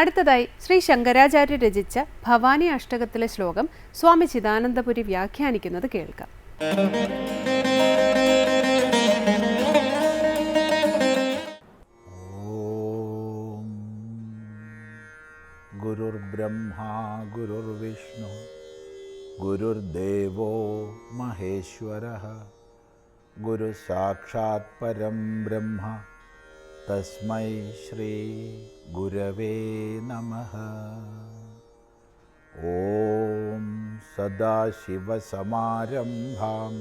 അടുത്തതായി ശ്രീ ശങ്കരാചാര്യ രചിച്ച ഭവാനി അഷ്ടകത്തിലെ ശ്ലോകം സ്വാമി ചിദാനന്ദപുരി വ്യാഖ്യാനിക്കുന്നത് കേൾക്കാം. ഗുരുർബ്രഹ്മാ ഗുരുർവിഷ്ണു ഗുരുദേവോ മഹേശ്വര ഗുരു സാക്ഷാത് പരം ബ്രഹ്മ തസ്മൈ ശ്രീ ഗുരവേ നമ. ഓം സദാശിവസമാരംഭാം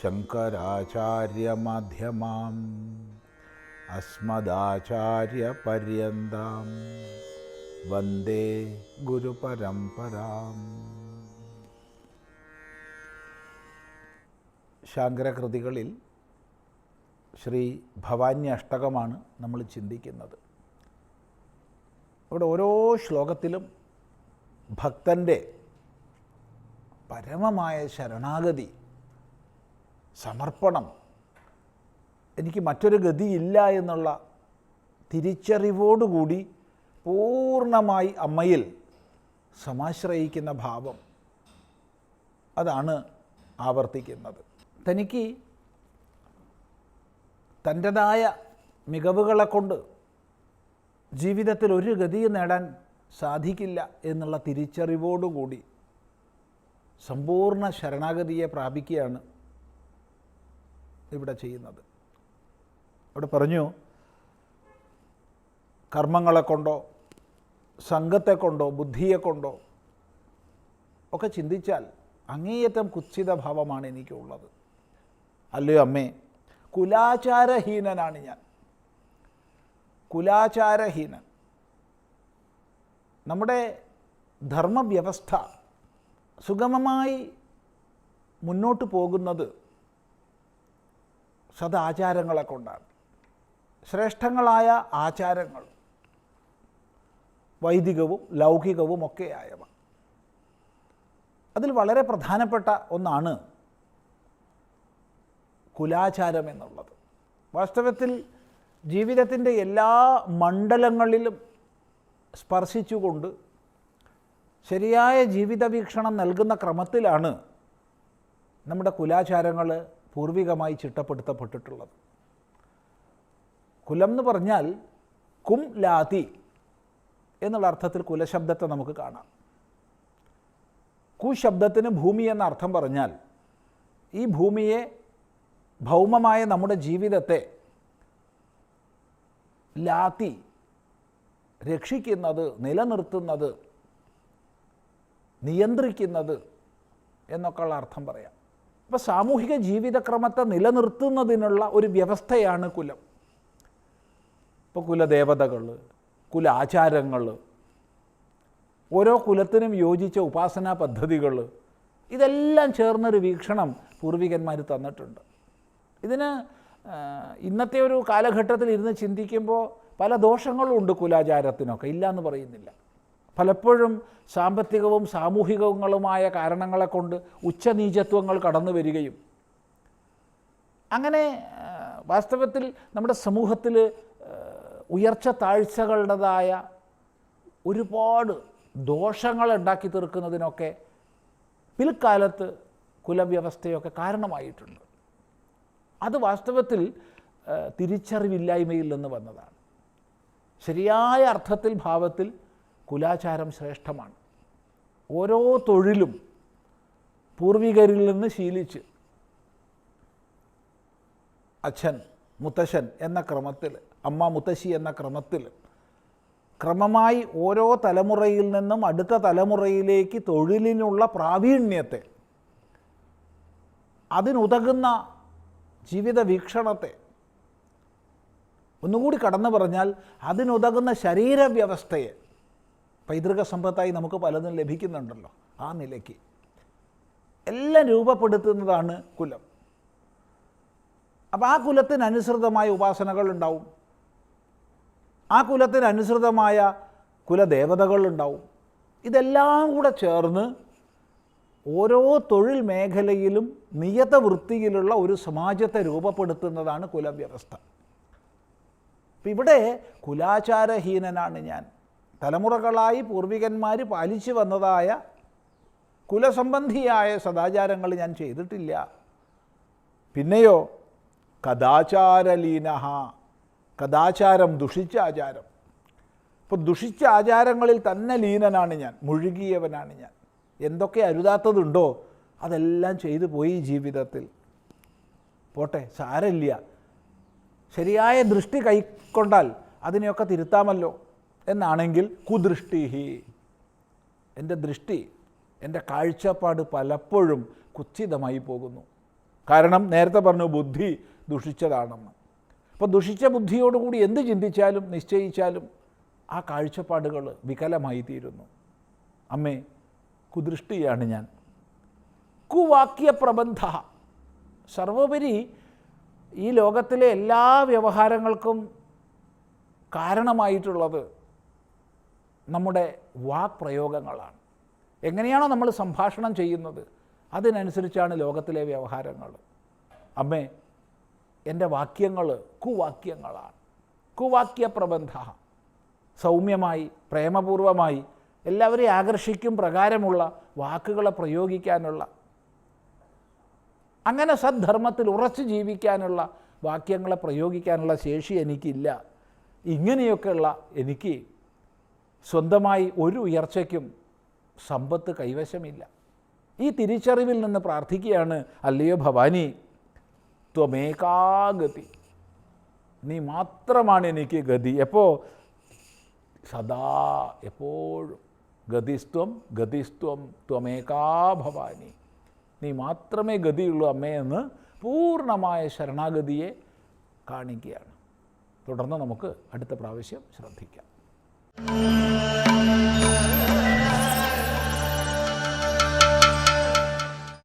ശങ്കരാചാര്യമധ്യമാം അസ്മദാചാര്യപര്യന്താം വന്ദേ ഗുരുപരംപരാം ശാങ്കരകൃതികളിൽ ശ്രീ ഭവാനി അഷ്ടകമാണ് നമ്മൾ ചിന്തിക്കുന്നത്. അവിടെ ഓരോ ശ്ലോകത്തിലും ഭക്തന്റെ പരമമായ ശരണാഗതി സമർപ്പണം എനിക്ക് മറ്റൊരു ഗതിയില്ല എന്നുള്ള തിരിച്ചറിവോടുകൂടി പൂർണമായി അമ്മയിൽ സമാശ്രയിക്കുന്ന ഭാവം അതാണ് ആവർത്തിക്കുന്നത്. തനിക്ക് തന്റെതായ മികവുകളെ കൊണ്ട് ജീവിതത്തിൽ ഒരു ഗതിയും നേടാൻ സാധിക്കില്ല എന്നുള്ള തിരിച്ചറിവോടുകൂടി സമ്പൂർണ ശരണാഗതിയെ പ്രാപിക്കുകയാണ് ഇവിടെ ചെയ്യുന്നത്. അവിടെ പറഞ്ഞു കർമ്മങ്ങളെ കൊണ്ടോ സംഘത്തെ കൊണ്ടോ ബുദ്ധിയെ കൊണ്ടോ ഒക്കെ ചിന്തിച്ചാൽ അങ്ങേയറ്റം കുത്സിത ഭാവമാണ് എനിക്കുള്ളത്. അല്ലയോ അമ്മേ? കുലാചാരഹീനനാണ് ഞാൻ. കുലാചാരഹീനൻ. നമ്മുടെ ധർമ്മവ്യവസ്ഥ സുഗമമായി മുന്നോട്ട് പോകുന്നത് സദാചാരങ്ങളെ കൊണ്ടാണ്. ശ്രേഷ്ഠങ്ങളായ ആചാരങ്ങൾ വൈദികവും ലൗകികവും ഒക്കെയായവ അതിൽ വളരെ പ്രധാനപ്പെട്ട ഒന്നാണ് കുലാചാരം എന്നുള്ളത്. വാസ്തവത്തിൽ ജീവിതത്തിന്റെ എല്ലാ മണ്ഡലങ്ങളിലും സ്പർശിച്ചുകൊണ്ട് ശരിയായ ജീവിതവീക്ഷണം നൽകുന്ന ക്രമത്തിലാണ് നമ്മുടെ കുലാചാരങ്ങൾ പൂർവികമായി ചിട്ടപ്പെടുത്തപ്പെട്ടിട്ടുള്ളത്. കുലം എന്ന് പറഞ്ഞാൽ കും ലാതി എന്നുള്ള അർത്ഥത്തിൽ കുലശബ്ദത്തെ നമുക്ക് കാണാം. കുശബ്ദത്തിന് ഭൂമി എന്ന അർത്ഥം പറഞ്ഞാൽ ഈ ഭൂമിയെ ഭൗമമായ നമ്മുടെ ജീവിതത്തെ ലാത്തി രക്ഷിക്കുന്നത് നിലനിർത്തുന്നത് നിയന്ത്രിക്കുന്നത് എന്നൊക്കെയുള്ള അർത്ഥം പറയാം. അപ്പോൾ സാമൂഹിക ജീവിതക്രമത്തെ നിലനിർത്തുന്നതിനുള്ള ഒരു വ്യവസ്ഥയാണ് കുലം. ഇപ്പോൾ കുലദേവതകൾ കുലാചാരങ്ങൾ ഓരോ കുലത്തിനും യോജിച്ച ഉപാസനാ പദ്ധതികൾ ഇതെല്ലാം ചേർന്നൊരു വീക്ഷണം പൂർവികന്മാർ തന്നിട്ടുണ്ട്. ഇതിന് ഇന്നത്തെ ഒരു കാലഘട്ടത്തിൽ ഇരുന്ന് ചിന്തിക്കുമ്പോൾ പല ദോഷങ്ങളും ഉണ്ട് കുലാചാരത്തിനൊക്കെ. ഇല്ല എന്ന് പറയുന്നില്ല. പലപ്പോഴും സാമ്പത്തികവും സാമൂഹികങ്ങളുമായ കാരണങ്ങളെ കൊണ്ട് ഉച്ചനീചത്വങ്ങൾ കടന്നു വരികയും. അങ്ങനെ വാസ്തവത്തിൽ നമ്മുടെ സമൂഹത്തിൽ ഉയർച്ച താഴ്ചകളുടേതായ ഒരുപാട് ദോഷങ്ങൾ ഉണ്ടാക്കി തീർക്കുന്നതിനൊക്കെ പിൽക്കാലത്ത് കുലവ്യവസ്ഥയൊക്കെ കാരണമായിട്ടുണ്ട്. അത് വാസ്തവത്തിൽ തിരിച്ചറിവില്ലായ്മയിൽ നിന്ന് വന്നതാണ്. ശരിയായ അർത്ഥത്തിൽ ഭാവത്തിൽ കുലാചാരം ശ്രേഷ്ഠമാണ്. ഓരോ തൊഴിലും പൂർവികരിൽ നിന്ന് ശീലിച്ച് അച്ഛൻ മുത്തശ്ശൻ എന്ന ക്രമത്തിൽ അമ്മ മുത്തശ്ശി എന്ന ക്രമത്തിൽ ക്രമമായി ഓരോ തലമുറയിൽ നിന്നും അടുത്ത തലമുറയിലേക്ക് തൊഴിലിനുള്ള പ്രാവീണ്യത്തെ അതിനുതകുന്ന ജീവിത വീക്ഷണത്തെ ഒന്നുകൂടി കടന്നു പറഞ്ഞാൽ അതിനുതകുന്ന ശരീരവ്യവസ്ഥയെ പൈതൃക സമ്പത്തായി നമുക്ക് പലതും ലഭിക്കുന്നുണ്ടല്ലോ ആ നിലയ്ക്ക്. എല്ലാം രൂപപ്പെടുത്തുന്നതാണ് കുലം. അപ്പോൾ ആ കുലത്തിനനുസൃതമായ ഉപാസനകൾ ഉണ്ടാവും. ആ കുലത്തിനനുസൃതമായ കുലദേവതകളുണ്ടാവും ഇതെല്ലാം കൂടെ ചേർന്ന് ഓരോ തൊഴിൽ മേഖലയിലും നിയത വൃത്തിയിലുള്ള ഒരു സമാജത്തെ രൂപപ്പെടുത്തുന്നതാണ് കുലവ്യവസ്ഥ. അപ്പം ഇവിടെ കുലാചാരഹീനനാണ് ഞാൻ. തലമുറകളായി പൂർവികന്മാർ പാലിച്ചു വന്നതായ കുലസംബന്ധിയായ സദാചാരങ്ങൾ ഞാൻ ചെയ്തിട്ടില്ല. പിന്നെയോ കഥാചാരലീന കഥാചാരം ദുഷിച്ച ആചാരം. അപ്പോൾ ദുഷിച്ച ആചാരങ്ങളിൽ തന്നെ ലീനനാണ് ഞാൻ മുഴുകിയവനാണ് ഞാൻ. എന്തൊക്കെ അരുതാത്തതുണ്ടോ അതെല്ലാം ചെയ്തു പോയി ജീവിതത്തിൽ. പോട്ടെ സാരമില്ല. ശരിയായ ദൃഷ്ടി കൈക്കൊണ്ടാൽ അതിനെയൊക്കെ തിരുത്താമല്ലോ എന്നാണെങ്കിൽ കുദൃഷ്ടിഹി. എന്റെ ദൃഷ്ടി എന്റെ കാഴ്ചപ്പാട് പലപ്പോഴും കുത്സിതമായി പോകുന്നു. കാരണം നേരത്തെ പറഞ്ഞു ബുദ്ധി ദുഷിച്ചതാണെന്ന്. അപ്പോൾ ദുഷിച്ച ബുദ്ധിയോടുകൂടി എന്ത് ചിന്തിച്ചാലും നിശ്ചയിച്ചാലും ആ കാഴ്ചപ്പാടുകൾ വികലമായി തീരുന്നു അമ്മേ കുദൃഷ്ടിയാണ് ഞാൻ. കുവാക്യ പ്രബന്ധ സർവോപരി ഈ ലോകത്തിലെ എല്ലാ വ്യവഹാരങ്ങൾക്കും കാരണമായിട്ടുള്ളത് നമ്മുടെ വാക് പ്രയോഗങ്ങളാണ് എങ്ങനെയാണോ നമ്മൾ സംഭാഷണം ചെയ്യുന്നത് അതിനനുസരിച്ചാണ് ലോകത്തിലെ വ്യവഹാരങ്ങൾ. അമ്മേ എന്റെ വാക്യങ്ങൾ കുവാക്യങ്ങളാണ്. കുവാക്യ പ്രബന്ധ സൗമ്യമായി പ്രേമപൂർവമായി എല്ലാവരെയും ആകർഷിക്കും പ്രകാരമുള്ള വാക്കുകളെ പ്രയോഗിക്കാനുള്ള അങ്ങനെ സദ്ധർമ്മത്തിൽ ഉറച്ചു ജീവിക്കാനുള്ള വാക്യങ്ങളെ പ്രയോഗിക്കാനുള്ള ശേഷി എനിക്കില്ല. ഇങ്ങനെയൊക്കെയുള്ള എനിക്ക് സ്വന്തമായി ഒരു ഉയർച്ചയ്ക്കും സമ്പത്ത് കൈവശമില്ല. ഈ തിരിച്ചറിവിൽ നിന്ന് പ്രാർത്ഥിക്കുകയാണ് അല്ലയോ ഭവാനി ത്വമേകാഗതി. നീ മാത്രമാണ് എനിക്ക് ഗതി. എപ്പോൾ സദാ എപ്പോഴും. ഗതിസ്ത്വം ഗതിസ്ത്വം ത്വമേകാ ഭവാനി. നീ മാത്രമേ ഗതിയുള്ളൂ അമ്മയെന്ന് പൂർണമായ ശരണാഗതിയെ കാണിക്കുകയാണ്. തുടർന്ന് നമുക്ക് അടുത്ത പ്രാവശ്യം ശ്രദ്ധിക്കാം.